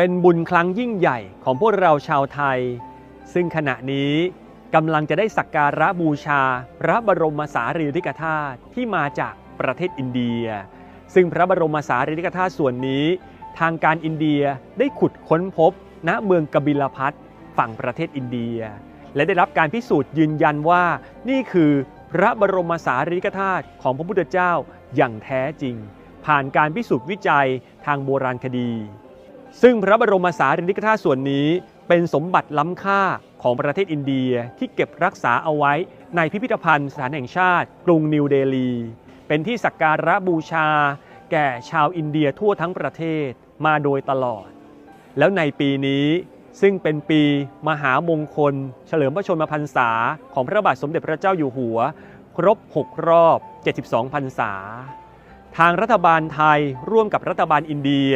เป็นบุญครั้งยิ่งใหญ่ของพวกเราชาวไทย ซึ่งขณะนี้กำลังจะได้สักการะบูชา พระบรมสารีริกธาตุที่มาจากประเทศอินเดีย ซึ่งพระบรมสารีริกธาตุส่วนนี้ ทางการอินเดียได้ขุดค้นพบ ณเมืองกบิลพัทฝั่งประเทศอินเดีย และได้รับการพิสูจน์ยืนยันว่า นี่คือพระบรมสารีริกธาตุของพระพุทธเจ้าอย่างแท้จริง ผ่านการพิสูจน์วิจัยทางโบราณคดี ซึ่งพระบรมสารีริกธาตุส่วนนี้เป็นสมบัติล้ำค่าของประเทศอินเดียที่เก็บรักษาเอาไว้ในพิพิธภัณฑ์สถานแห่งชาติ กรุงนิวเดลี เป็นที่สักการะบูชา แก่ชาวอินเดียทั่วทั้งประเทศมาโดยตลอด แล้วในปีนี้ซึ่งเป็นปีมหามงคล เฉลิมพระชนมพรรษา ของพระบาทสมเด็จพระเจ้าอยู่หัว ครบ 6 รอบ 72 พรรษา ทางรัฐบาลไทยร่วมกับรัฐบาลอินเดีย